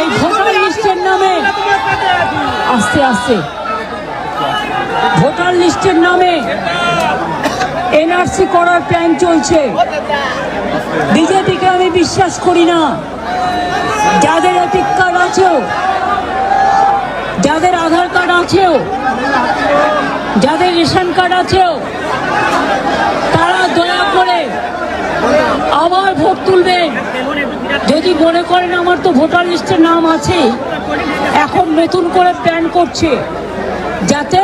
এই ভোটার লিস্টের নামে আস্তে আস্তে। ভোটার লিস্টের নামে এনআরসি করার প্ল্যান চলছে। বিজেপিকে আমি বিশ্বাস করি না। যাদের এপিক কার্ড আছেও, যাদের আধার কার্ড আছেও, যাদের রেশন কার্ড আছেও, তারা দয়া করে আবার ভোট তুলবেন। যদি মনে করেন আমার তো ভোটার লিস্টের নাম আছে? এখন নতুন করে প্ল্যান করছে যাতে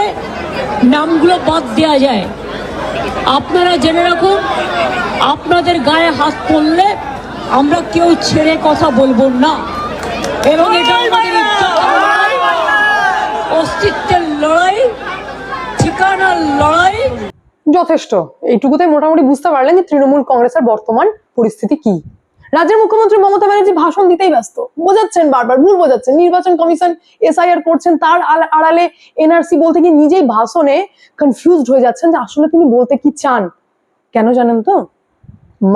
নামগুলো বাদ দেওয়া যায়। আপনারা জেনে রাখুন আপনাদের গায়ে হাত পড়লে আমরা কেউ ছেড়ে কথা বলব না। এবং এটা আমাদের অস্তিত্বের লড়াই ঠিকানার লড়াই। যথেষ্ট। এইটুকুতে মোটামুটি বুঝতে পারলেন যে তৃণমূল কংগ্রেসের বর্তমান পরিস্থিতি কি। রাজ্যের মুখ্যমন্ত্রী মমতা ব্যানার্জি ভাষণ দিতেই ব্যস্ত। বোঝাচ্ছেন বারবার, ভুল বোঝাচ্ছেন। নির্বাচন কমিশন, এসআইআর করছেন, তার আড়ালে এনআরসি বলতে গিয়ে নিজেই ভাষণে কনফিউজড হয়ে যাচ্ছেন যে আসলে তিনি বলতে কি চান। কেন জানেন তো?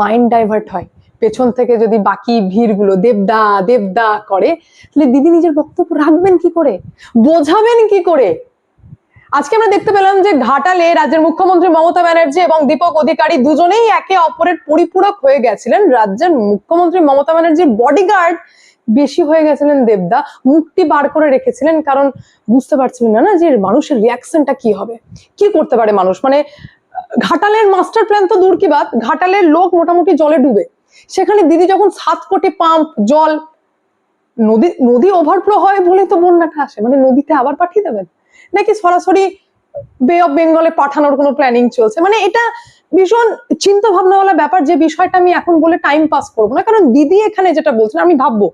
মাইন্ড ডাইভার্ট হয়। পেছন থেকে যদি বাকি ভিড়গুলো দেবদা দেবদা করে, তাহলে দিদি নিজের বক্তব্য রাখবেন কি করে? বোঝাবেন কি করে? আজকে আমরা দেখতে পেলাম যে ঘাটালে রাজ্যের মুখ্যমন্ত্রী মমতা ব্যানার্জি এবং দীপক অধিকারী দুজনেই একে অপরের পরিপূরক হয়ে গেছিলেন। রাজ্যের মুখ্যমন্ত্রী মমতা ব্যানার্জির বডিগার্ড বেশি হয়ে গেছিলেন দেবদা। মুখটি বার করে রেখেছিলেন, কারণ বুঝতে পারছিলেন না না যে মানুষের রিয়াকশনটা কি হবে? কি করতে পারে মানুষ? মানে ঘাটালের মাস্টার প্ল্যান তো দূর কি বাত? ঘাটালের লোক মোটামুটি জলে ডুবে। সেখানে দিদি যখন সাত কোটি পাম্প জল, নদী নদী ওভারফ্লো হয় বলেই তো বন্যাটা আসে। মানে নদীতে আবার পাঠিয়ে দেবেন? নাকি সরাসরি বে অফ বেঙ্গলে পাঠানোর কোনো প্ল্যানিং চলছে? মানে এটা ভীষণ চিন্তা ভাবনাওয়ালা ব্যাপার যে বিষয়টা আমি এখন বলে টাইম পাস করব না। কারণ দিদি এখানে যেটা বলছেন, আমি ভাববো,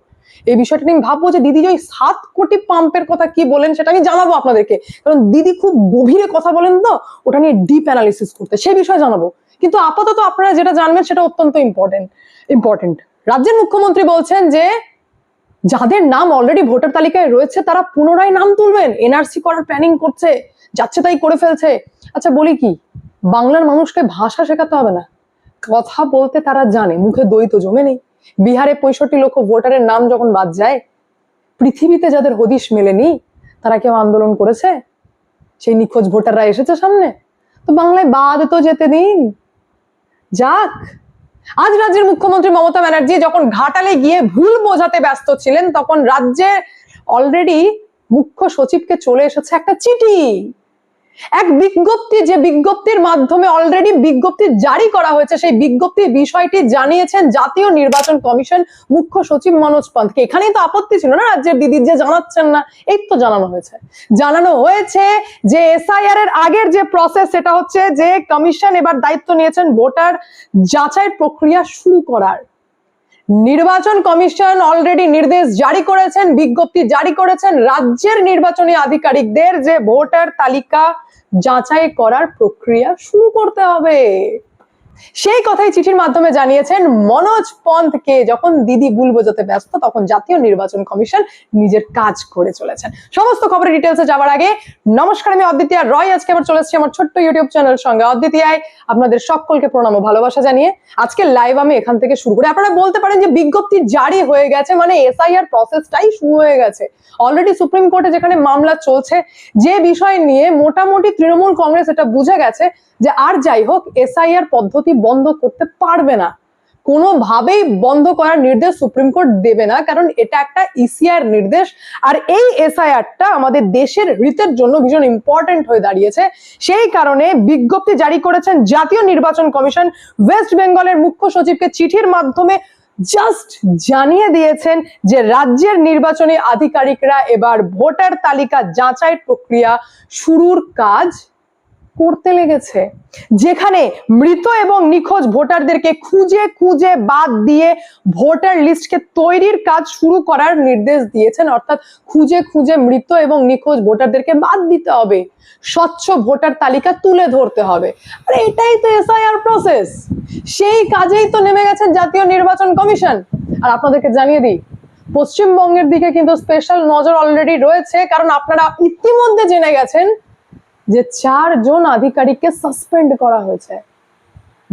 এই বিষয়টা আমি ভাববো যে দিদি ওই সাত কোটি পাম্পের কথা কি বলেন সেটা আমি জানাব আপনাদেরকে। কারণ দিদি খুব গভীরে কথা বলেন তো, ওটা নিয়ে ডিপ অ্যানালিসিস করতে। সেই বিষয়ে জানাব। কিন্তু আপাতত আপনারা যেটা জানবেন সেটা অত্যন্ত ইম্পর্টেন্ট ইম্পর্টেন্ট রাজ্যের মুখ্যমন্ত্রী বলছেন যে যাদের নাম অলরেডি ভোটার তালিকায় রয়েছে, তারা পুনরায় নাম তুলবেন। এনআরসি করার প্ল্যানিং করছে, যাচ্ছে তাই করে ফেলছে। আচ্ছা বলি কি? বাংলার মানুষকে ভাষা শেখাতে হবে না। কথা বলতে তারা জানে, মুখে দ্বৈত জমে নেই। বিহারে পঁয়ষট্টি লক্ষ ভোটারের নাম যখন বাদ যায়, পৃথিবীতে যাদের হদিশ মেলেনি, তারা কেউ আন্দোলন করেছে? সেই নিখোঁজ ভোটাররা এসেছে সামনে। তো বাংলায় বাদ তো যেতে দিন। যাক আজ রাজ্যের মুখ্যমন্ত্রী মমতা ব্যানার্জি যখন ঘাটালে গিয়ে ভুল বোঝাতে ব্যস্ত ছিলেন, তখন রাজ্যের অলরেডি মুখ্য সচিবকে চলে এসেছে একটা চিঠি। এক বিজ্ঞপ্তি যে বিজ্ঞপ্তির মাধ্যমে অলরেডি বিজ্ঞপ্তি জারি করা হয়েছে, সেই বিজ্ঞপ্তির বিষয়টি জানিয়েছেন জাতীয় নির্বাচন কমিশন মুখ্য সচিব মনোজ পন্থকে এখানেই তো আপত্তি ছিল না রাজ্যের দিদির যে জানাচ্ছেন না? এই তো জানানো হয়েছে। জানানো হয়েছে যে এসআইআর এর আগের যে প্রসেস সেটা হচ্ছে যে কমিশন এবার দায়িত্ব নিয়েছেন ভোটার যাচাই প্রক্রিয়া শুরু করার। নির্বাচন কমিশন অলরেডি নির্দেশ জারি করেছেন, বিজ্ঞপ্তি জারি করেছেন। রাজ্যের নির্বাচনী আধিকারিকদের যে ভোটার তালিকা যাচাই করার প্রক্রিয়া শুরু করতে হবে। সেই কথাই চিঠির মাধ্যমে জানিয়েছেন মনোজ পন্থকে যখন দিদি ভুল বোঝাতে ব্যস্ত, তখন জাতীয় নির্বাচন কমিশন নিজের কাজ করে চলেছেন। সমস্ত খবরের ডিটেলসে যাওয়ার আগে নমস্কার, আমি অদ্বিতীয় রয়। আজকে আবার চলে এসেছি আমার ছোট্ট ইউটিউব চ্যানেল সঙ্গে। অদ্বিতীয় আপনাদের সকলকে প্রণাম ও ভালোবাসা জানিয়ে আজকে লাইভ আমি এখান থেকে শুরু করি। আপনারা বলতে পারেন যে বিজ্ঞপ্তি জারি হয়ে গেছে মানে এসআইআর প্রসেসটাই শুরু হয়ে গেছে। অলরেডি সুপ্রিম কোর্টে যেখানে মামলা চলছে, যে বিষয় নিয়ে মোটামুটি তৃণমূল কংগ্রেস এটা বুঝে গেছে। যে আর যাই হোক এসআইআর পদ্ধতি বন্ধ করতে পারবে না। কোনোভাবেই বন্ধ করার নির্দেশ সুপ্রিম কোর্ট দেবে না, কারণ এটা একটা ইসিআর নির্দেশ। আর এই এসআইআরটা আমাদের দেশের হিতের জন্য ভীষণ ইম্পর্টেন্ট হয়ে দাঁড়িয়েছে। সেই কারণে বিজ্ঞপ্তি জারি করেছেন জাতীয় নির্বাচন কমিশন। ওয়েস্ট বেঙ্গলের মুখ্য সচিবকে চিঠির মাধ্যমে জাস্ট জানিয়ে দিয়েছেন যে রাজ্যের নির্বাচনী আধিকারিকরা এবার ভোটার তালিকা যাচাই প্রক্রিয়া শুরুর কাজ করতে লেগেছে। যেখানে মৃত এবং নিখোঁজ ভোটারদেরকে খুঁজে খুঁজে বাদ দিয়ে ভোটার লিস্টকে তৈরির কাজ শুরু করার নির্দেশ দিয়েছেন। অর্থাৎ খুঁজে খুঁজে মৃত এবং নিখোঁজ ভোটারদেরকে বাদ দিতে হবে। স্বচ্ছ ভোটার তালিকা তুলে ধরতে হবে। আর এটাই তো এসআইআর প্রসেস সেই কাজেই তো নেমে গেছেন জাতীয় নির্বাচন কমিশন। আর আপনাদেরকে জানিয়ে দিই, পশ্চিমবঙ্গের দিকে কিন্তু স্পেশাল নজর অলরেডি রয়েছে। কারণ আপনারা ইতিমধ্যে জেনে গেছেন যে চারজন আধিকারিককে সাসপেন্ড করা হয়েছে।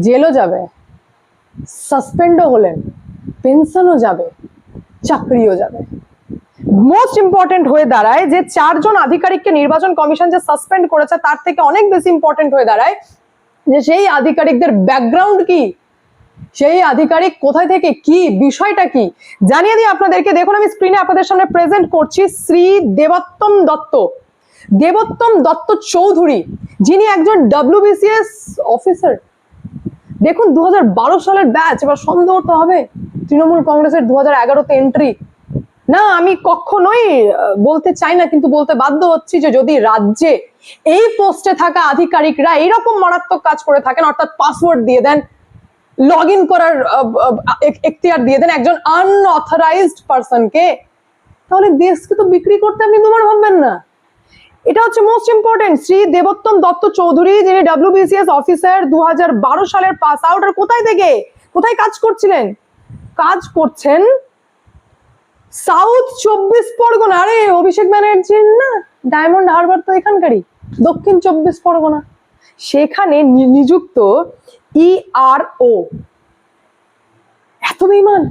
জেলও যাবে সাসপেন্ডও হলেন পেনশনও যাবে, চাকরিও যাবে। মোস্ট ইম্পর্টেন্ট হয়ে দাঁড়ায় যে চারজন আধিকারিককে নির্বাচন কমিশন যে সাসপেন্ড করেছে, তার থেকে অনেক বেশি ইম্পর্টেন্ট হয়ে দাঁড়ায় যে সেই আধিকারিকদের ব্যাকগ্রাউন্ড কি? সেই আধিকারিক কোথায় থেকে কি? বিষয়টা কি? জানিয়ে দিই আপনাদেরকে। দেখুন, আমি স্ক্রিনে আপনাদের সামনে প্রেজেন্ট করছি শ্রী দেবোত্তম দত্ত। দেবোত্তম দত্ত চৌধুরী, যিনি একজন ডব্লিউবিসিএস অফিসার দেখুন দু হাজার বারো সালের ব্যাচ এবার সন্দেহ তো হবে তৃণমূল কংগ্রেসের দু হাজার এন্ট্রি না, আমি কখনোই বলতে চাই না, কিন্তু বলতে বাধ্য হচ্ছি যে যদি রাজ্যে এই পোস্টে থাকা আধিকারিকরা এরকম মারাত্মক কাজ করে থাকেন, অর্থাৎ পাসওয়ার্ড দিয়ে দেন লগ ইন করার এখতিয়ার দিয়ে দেন একজন আনঅথরাইজড পার্সনকে তাহলে দেশকে তো বিক্রি করতে আপনি দুবার ভাববেন না। এটা হচ্ছে মোস্ট ইম্পর্টেন্ট শ্রী দেবোত্তম দত্ত চৌধুরী, যিনি ডাব্লিউবিসিএস অফিসার দু হাজার বারো সালের পাস আউট আর কোথায় থেকে? কোথায় কাজ করছিলেন? কাজ করছেন সাউথ চব্বিশ পরগনা। আরে, অভিষেক ব্যানার্জির না ডায়মন্ড হারবার তো এখানকারই, দক্ষিণ চব্বিশ পরগনা। সেখানে নিযুক্ত ইআরও এত বেইমান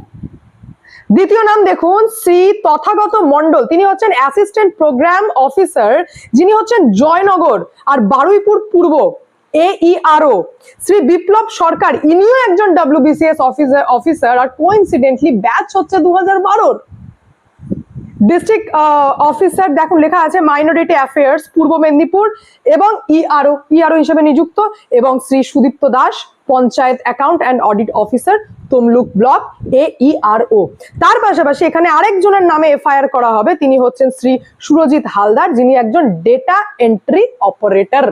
দ্বিতীয় নাম দেখুন শ্রী তথাগত মন্ডল তিনি হচ্ছেন অ্যাসিস্ট্যান্ট প্রোগ্রাম অফিসার যিনি হচ্ছেন জয়নগর আর বারুইপুর পূর্ব এইআরও শ্রী বিপ্লব সরকার, ইনিও একজন ডাব্লিউবিসিএস অফিসার অফিসার আর কোইন্সিডেন্টলি ব্যাচ হচ্ছে দু হাজার বারোর। ডিস্ট্রিক্ট অফিসার দেখুন, লেখা আছে মাইনরিটি অ্যাফেয়ার্স পূর্ব মেদিনীপুর এবং ইআরও ইআরও হিসেবে নিযুক্ত এবং Shri Sudipta Das, panchayat account and audit officer Tamluk block A ERO তার পাশাপাশি এখানে আরেকজনের নামে এফআইআর করা হবে, তিনি হচ্ছেন শ্রী সুরজিৎ হালদার, যিনি একজন ডেটা এন্ট্রি অপারেটর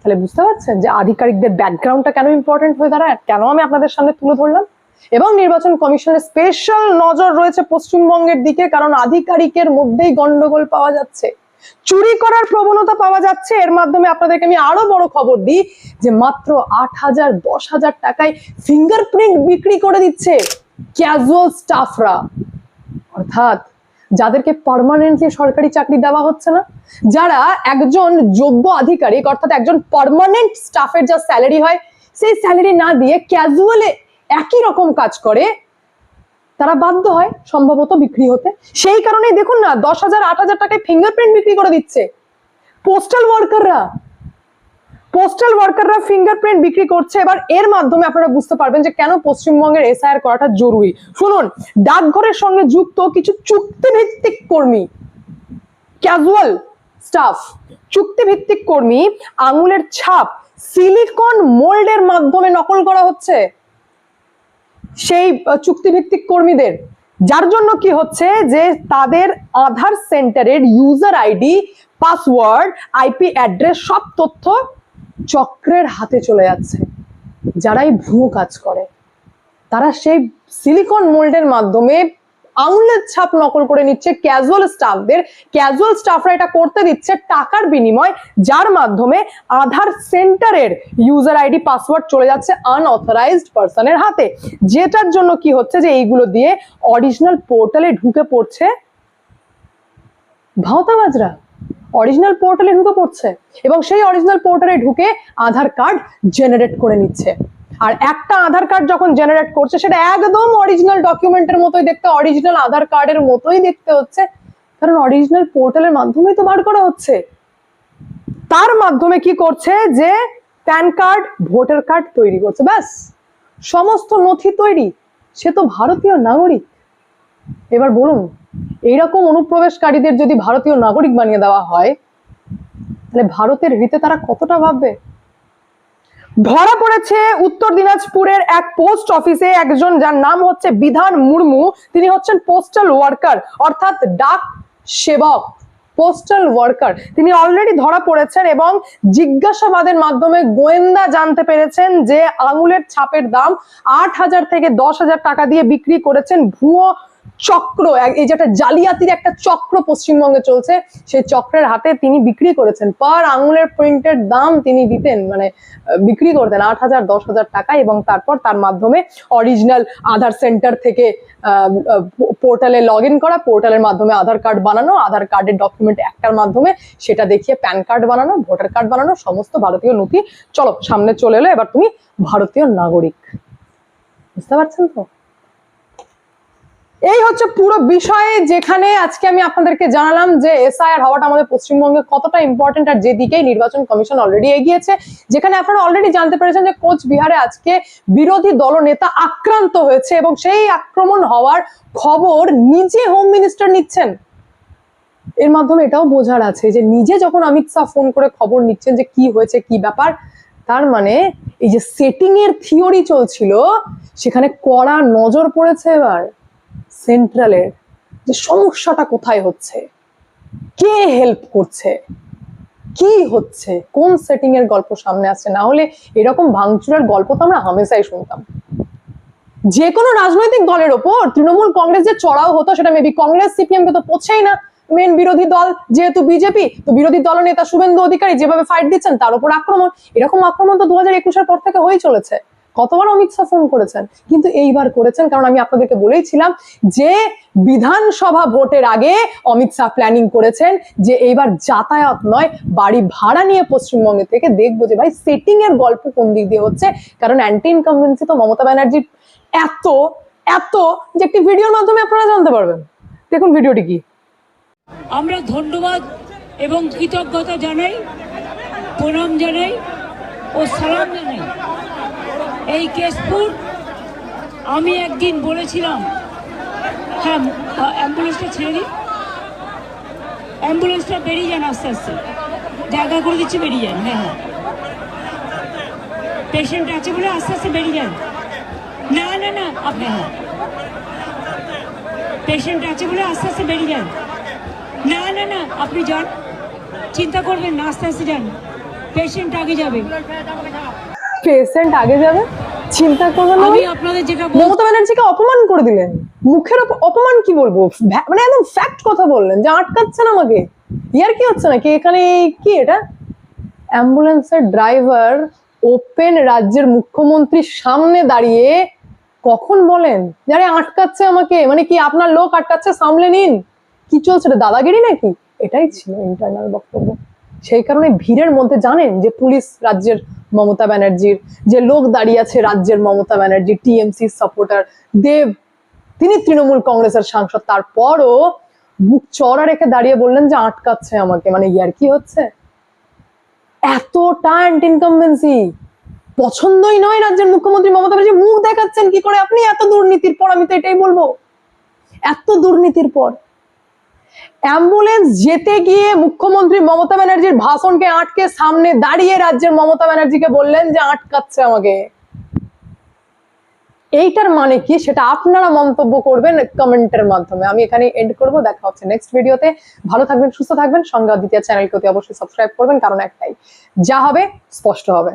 তাহলে বুঝতে পারছেন যে আধিকারিকদের ব্যাকগ্রাউন্ডটা কেন ইম্পর্টেন্ট হয়ে দাঁড়ায়? কেন আমি আপনাদের সামনে তুলে ধরলাম? এবং নির্বাচন কমিশনের স্পেশাল নজর রয়েছে পশ্চিমবঙ্গের দিকে, কারণ আধিকারিকের মধ্যেই গন্ডগোল পাওয়া যাচ্ছে। চুরি করার প্রবণতা পাওয়া যাচ্ছে। এর মাধ্যমে আপনাদেরকে আমি আরও বড় খবর দিই যে মাত্র আট হাজার, দশ হাজার টাকায় ফিঙ্গারপ্রিন্ট বিক্রি করে দিচ্ছে ক্যাজুয়াল স্টাফরা অর্থাৎ যাদেরকে পারমানেন্টলি সরকারি চাকরি দেওয়া হচ্ছে না, যারা একজন যোগ্য আধিকারিক, অর্থাৎ একজন পারমানেন্ট স্টাফের যা স্যালারি হয়, সেই স্যালারি না দিয়ে ক্যাজুয়ালে একই রকম কাজ করে, তারা বাধ্য হয় সম্ভবত বিক্রি হতে। সেই কারণেই দেখুন না, দশ হাজার, আট হাজার টাকায় ফিঙ্গারপ্রিন্ট বিক্রি করে দিচ্ছে। পোস্টাল ওয়ার্কাররা পোস্টাল ওয়ার্কাররা ফিঙ্গারপ্রিন্ট বিক্রি করছে। এবার এর মাধ্যমে আপনারা বুঝতে পারবেন যে কেন পশ্চিমবঙ্গের এসআইআর করাটা জরুরি। শুনুন, ডাকঘরের সঙ্গে যুক্ত কিছু চুক্তিভিত্তিক কর্মী ক্যাজুয়াল স্টাফ চুক্তিভিত্তিক কর্মী, আঙুলের ছাপ সিলিকন মোল্ডের মাধ্যমে নকল করা হচ্ছে। সেই চুক্তিভিত্তিক কর্মীদের। যার জন্য কি হচ্ছে যে তাদের আধার সেন্টারের user ID password IP address সব তথ্য চক্রের হাতে চলে যাচ্ছে। যারাই ভুয়ো কাজ করে, তারা সেই সিলিকন মোল্ডের মাধ্যমে আঙুলের ছাপ নকল করে নিচ্ছে ক্যাজুয়াল স্টাফদের ক্যাজুয়াল স্টাফরা এটা করতে দিচ্ছে টাকার বিনিময়, যার মাধ্যমে আধার সেন্টারের ইউজার আইডি পাসওয়ার্ড চলে যাচ্ছে আনঅথরাইজড পার্সনের হাতে। যেটার জন্য কি হচ্ছে যে এইগুলো দিয়ে অরিজিনাল পোর্টালে ঢুকে পড়ছে ভাওতাবাজরা। অরিজিনাল পোর্টালে ঢুকে পড়ছে এবং সেই অরিজিনাল পোর্টালে ঢুকে আধার কার্ড জেনারেট করে নিচ্ছে। আর একটা আধার কার্ড যখন জেনারেট করছে, সেটা একদম অরিজিনাল ডকুমেন্টের মতোই দেখতে অরিজিনাল আধার কার্ডের মতোই দেখতে হচ্ছে। কারণ অরিজিনাল পোর্টালের মাধ্যমেই তো বার করা হচ্ছে। তার মাধ্যমে কি করছে যে প্যান কার্ড ভোটার কার্ড তৈরি করছে, ব্যাস। সমস্ত নথি তৈরি। সে তো ভারতীয় নাগরিক। এবার বলুন, এইরকম অনুপ্রবেশকারীদের যদি ভারতীয় নাগরিক বানিয়ে দেওয়া হয়, তাহলে ভারতের হিতে তারা কতটা ভাববে? ধরা পড়েছে উত্তর দিনাজপুরের এক পোস্ট অফিসে একজন যার নাম হচ্ছে বিধান মুর্মু। তিনি হচ্ছেন পোস্টাল ওয়ার্কার অর্থাৎ ডাক সেবক পোস্টাল ওয়ার্কার তিনি অলরেডি ধরা পড়েছেন এবং জিজ্ঞাসাবাদের মাধ্যমে গোয়েন্দা জানতে পেরেছেন যে আঙুলের ছাপের দাম আট হাজার থেকে দশ হাজার টাকা দিয়ে বিক্রি করেছেন ভুয়ো চক্র এই যে একটা জালিয়াতির একটা চক্র পশ্চিমবঙ্গে চলছে, সেই চক্রের হাতে তিনি বিক্রি করেছেন। পার আঙুলের প্রিন্টের দাম তিনি দিতেন মানে বিক্রি করতেন আট হাজার, দশ হাজার টাকা এবং তারপর তার মাধ্যমে অরিজিনাল আধার সেন্টার থেকে পোর্টালে লগ ইন করা পোর্টালের মাধ্যমে আধার কার্ড বানানো, আধার কার্ডের ডকুমেন্ট একটার মাধ্যমে সেটা দেখিয়ে প্যান কার্ড বানানো ভোটার কার্ড বানানো, সমস্ত ভারতীয় নথি। চলো, সামনে চলে এলো, এবার তুমি ভারতীয় নাগরিক। বুঝতে পারছেন তো? এই হচ্ছে পুরো বিষয়ে যেখানে আজকে আমি আপনাদেরকে জানালাম যে এসআইআর হওয়াটা আমাদের পশ্চিমবঙ্গে কতটা ইম্পর্টেন্ট আর যেদিকেই নির্বাচন কমিশন অলরেডি এগিয়েছে, যেখানে আপনারা অলরেডি জানতে পেরেছেন যে কোচবিহারে আজকে বিরোধী দলনেতা আক্রান্ত হয়েছে এবং সেই আক্রমণ হওয়ার খবর নিজে হোম মিনিস্টার নিচ্ছেন। এর মাধ্যমে এটাও বোঝার আছে যে নিজে যখন অমিত শাহ ফোন করে খবর নিচ্ছেন যে কি হয়েছে, কি ব্যাপার, তার মানে এই যে সেটিং এর থিওরি চলছিল, সেখানে কড়া নজর পড়েছে এবার। সেন্ট্রালের যে সমস্যাটা কোথায় হচ্ছে? কে হেল্প করছে? কি হচ্ছে? কোন সেটিং এর গল্প সামনে আসছে? না হলে এরকম ভাঙচুরের গল্প তো আমরা হামেশাই শুনতাম। যে কোনো রাজনৈতিক দলের ওপর তৃণমূল কংগ্রেস যে চড়াও হতো, সেটা মেবি কংগ্রেস সিপিএম কে তো পৌঁছেই না। মেন বিরোধী দল যেহেতু বিজেপি তো বিরোধী দল নেতা শুভেন্দু অধিকারী যেভাবে ফাইট দিচ্ছেন, তার উপর আক্রমণ। এরকম আক্রমণ তো দু হাজার একুশের পর থেকে হয়েই চলেছে। কতবার অমিত শাহ ফোন করেছেন? কিন্তু এইবার করেছেন, কারণ আমি আপনাদেরকে বলেইছিলাম যে বিধানসভা ভোটের আগে অমিত শাহ প্ল্যানিং করেছেন যে এইবার যাতায়াত নয়, বাড়ি ভাড়া নিয়ে পশ্চিমবঙ্গে থেকে দেখব যে ভাই সেটিং এর গল্প কোন দিক দিয়ে হচ্ছে। কারণ অ্যান্টি ইনকামবেন্সি তো মমতা ব্যানার্জির এত এত যে একটি ভিডিওর মাধ্যমে আপনারা জানতে পারবেন। দেখুন ভিডিওটি কি। আমরা ধন্যবাদ এবং কৃতজ্ঞতা জানাই, প্রণাম জানাই ও সালাম জানাই। এই কেশপুর, আমি একদিন বলেছিলাম হ্যাঁ অ্যাম্বুলেন্সটা ছেড়ে দিন। অ্যাম্বুলেন্সটা বেরিয়ে যান আস্তে আস্তে। জায়গা করে দিচ্ছি, বেরিয়ে যান হ্যাঁ হ্যাঁ। পেশেন্ট আছে বলে আস্তে আস্তে বেরিয়ে যান। না না না, আপনি হ্যাঁ। পেশেন্ট আছে বলে আস্তে আস্তে বেরিয়ে যান। না না না, আপনি যান। চিন্তা করবেন না, আস্তে আস্তে যান। পেশেন্ট আগে যাবে। পেশেন্ট আগে যাবে চিন্তা করবেন না। আমি আপনাদের যেটা মমতা ব্যানার্জিকে অপমান করে দিলেন মুখের অপমান কি বলব? মানে একদম ফ্যাক্ট কথা বললেন যে আটকাচ্ছেন আমাকে। ইয়ার কি হচ্ছে নাকি? এখানে কি এটা? অ্যাম্বুলেন্সের ড্রাইভার ওপেন রাজ্যের মুখ্যমন্ত্রীর সামনে দাঁড়িয়ে কখন বলেন? যারে আটকাচ্ছে আমাকে। মানে কি আপনার লোক আটকাচ্ছে? সামলে নিন। কি চলছে দাদাগিরি নাকি? এটাই ছিল ইন্টারনাল বক্তব্য। সেই কারণে ভিড়ের মধ্যে জানেন যে পুলিশ রাজ্যের মমতা ব্যানার্জির, যে লোক দাঁড়িয়ে আছে রাজ্যের মমতা ব্যানার্জি, টিএমসি সাপোর্টার দেব, তিনি তৃণমূল কংগ্রেসের সাংসদ, তারপরও বুক চড়া রেখে দাঁড়িয়ে বললেন যে আটকাচ্ছে আমাকে। মানে ইয়ার কি হচ্ছে? এতটা অ্যান্টি পছন্দই নয় রাজ্যের মুখ্যমন্ত্রী মমতা ব্যানার্জি। মুখ দেখাচ্ছেন কি করে আপনি? এত দুর্নীতির পর আমি তো এটাই বলব। এত দুর্নীতির পর। অ্যাম্বুলেন্স যেতে গিয়ে মুখ্যমন্ত্রী মমতা ব্যানার্জির ভাষণকে আটকে সামনে দাঁড়িয়ে রাজ্যের মমতা ব্যানার্জিকে বললেন যে আটকাচ্ছে আমাকে। এইটার মানে কি? সেটা আপনারা মন্তব্য করবেন কমেন্টের মাধ্যমে। আমি এখানে এন্ড করব। দেখা হচ্ছে নেক্সট ভিডিওতে ভালো থাকবেন, সুস্থ থাকবেন। সঙ্গে দ্বিতীয় চ্যানেলকে অতি অবশ্যই সাবস্ক্রাইব করবেন, কারণ একটাই, যা হবে, স্পষ্ট হবে।